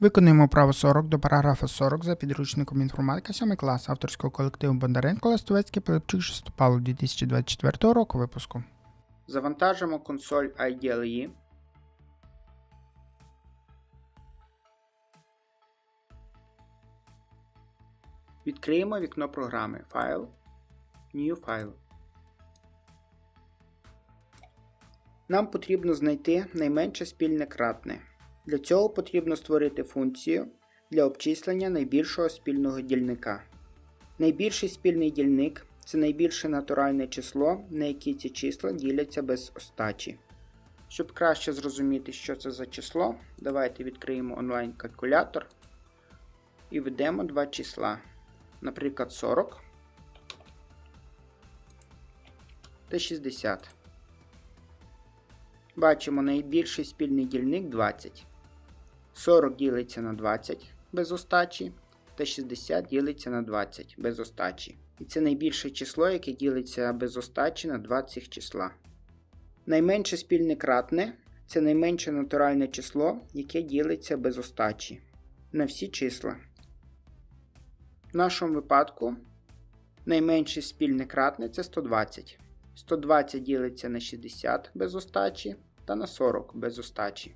Виконуємо право 40 до параграфа 40 за підручником інформатика 7 клас авторського колективу Бондаренко Ластовецький Пилипчук Шестопалу 2024 року випуску. Завантажимо консоль IDLE. Відкриємо вікно програми Файл, New File. Нам потрібно знайти найменше спільне кратне. Для цього потрібно створити функцію для обчислення найбільшого спільного дільника. Найбільший спільний дільник це найбільше натуральне число, на яке ці числа діляться без остачі. Щоб краще зрозуміти, що це за число, давайте відкриємо онлайн-калькулятор і введемо два числа. Наприклад, 40 та 60. Бачимо найбільший спільний дільник 20. 40 ділиться на 20 без остачі, та 60 ділиться на 20 без остачі. І це найбільше число, яке ділиться без остачі на два цих числа. Найменше спільне кратне це найменше натуральне число, яке ділиться без остачі на всі числа. В нашому випадку найменше спільне кратне це 120. 120 ділиться на 60 без остачі та на 40 без остачі.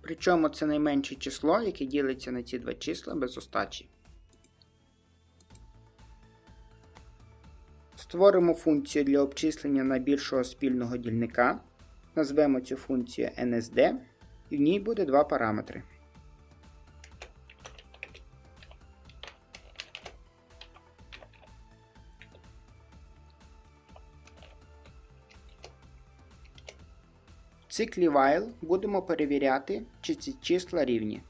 Причому це найменше число, яке ділиться на ці два числа без остачі. Створимо функцію для обчислення найбільшого спільного дільника. Назвемо цю функцію NSD, і в ній буде два параметри. Циклі while будемо перевіряти, чи ці числа рівні.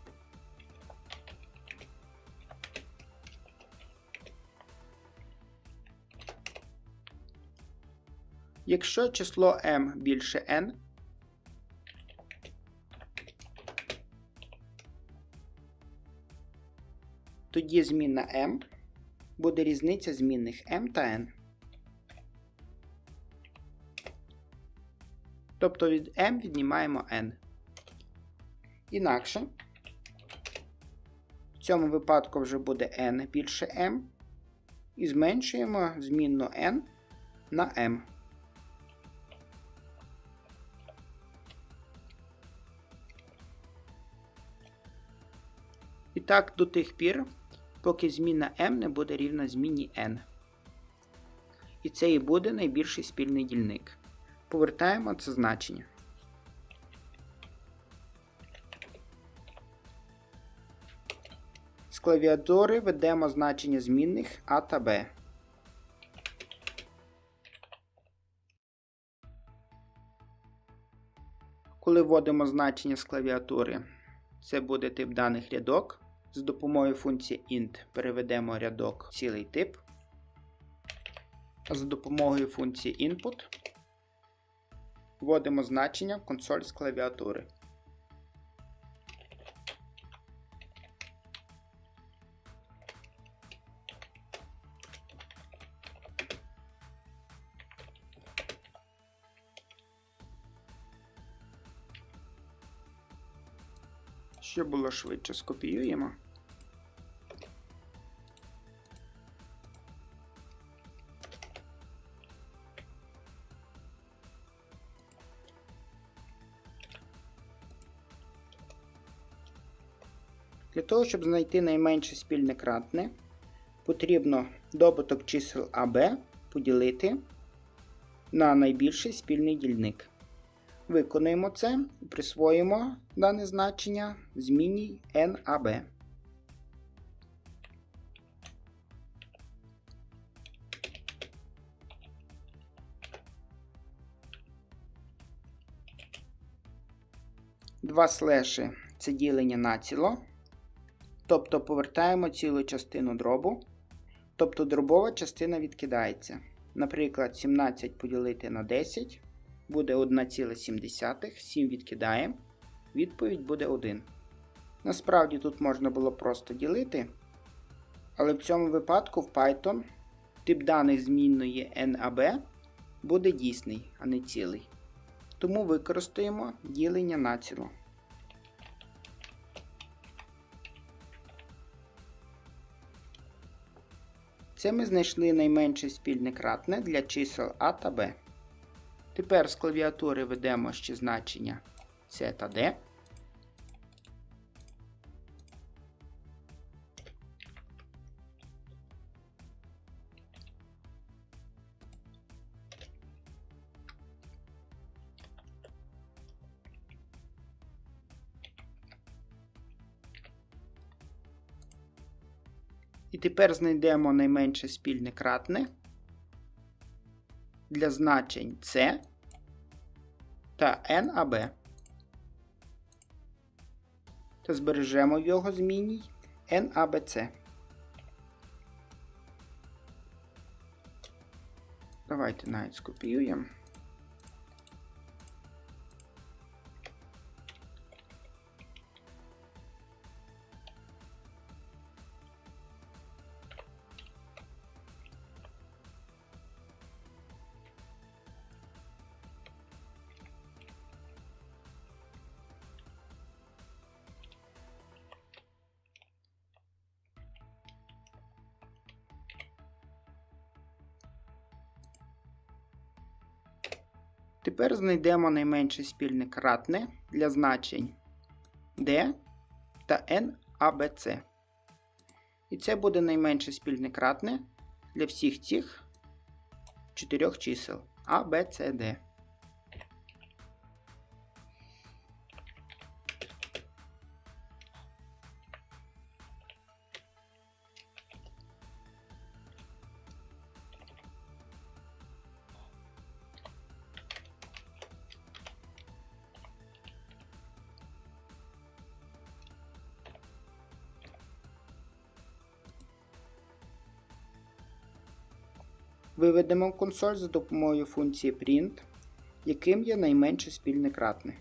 Якщо число m більше n, тоді змінна m буде різниця змінних m та n. Тобто від m віднімаємо n. Інакше, в цьому випадку вже буде n більше m. І зменшуємо змінну n на m. І так до тих пір, поки зміна m не буде рівна зміні n. І це і буде найбільший спільний дільник. Повертаємо це значення. З клавіатури ведемо значення змінних А та Б. Коли вводимо значення з клавіатури, це буде тип даних рядок. З допомогою функції int переведемо рядок цілий тип. За допомогою функції input вводимо значення в консоль з клавіатури. Щоб було швидше, скопіюємо. Для того, щоб знайти найменше спільне кратне, потрібно добуток чисел АБ поділити на найбільший спільний дільник. Виконуємо це і присвоїмо дане значення зміні NAB. Два слеші це ділення націло. Тобто повертаємо цілу частину дробу. Тобто дробова частина відкидається. Наприклад, 17 поділити на 10 буде 1,7. 7 відкидаємо. Відповідь буде 1. Насправді тут можна було просто ділити. Але в цьому випадку в Python тип даних змінної NAB буде дійсний, а не цілий. Тому використаємо ділення націло. Це ми знайшли найменше спільне кратне для чисел А та Б. Тепер з клавіатури ведемо ще значення С та Д. І тепер знайдемо найменше спільне кратне для значень С та NAB. Та збережемо його змінній NABC. Давайте навіть скопіюємо. Тепер знайдемо найменший спільне кратне для значень D та NABC. І це буде найменший спільне кратне для всіх цих чотирьох чисел A, B, C, D. Виведемо консоль за допомогою функції print, яким є найменше спільне кратне.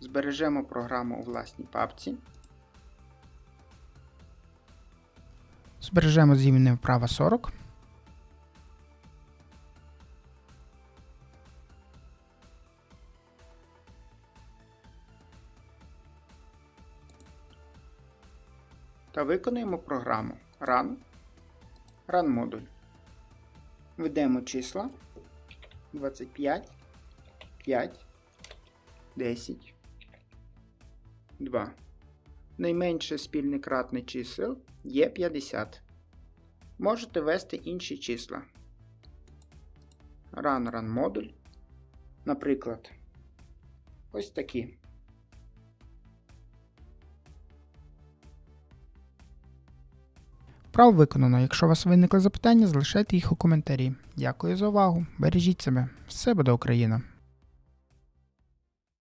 Збережемо програму у власній папці. Збережемо з іменем вправа 40. Та виконуємо програму Run. Run модуль. Введемо числа 25, 5, 10, 2. Найменше спільне кратне чисел є 50. Можете ввести інші числа. Run run модуль. Наприклад, ось такі. Вправо виконано. Якщо у вас виникли запитання, залишайте їх у коментарі. Дякую за увагу. Бережіть себе. Все буде Україна!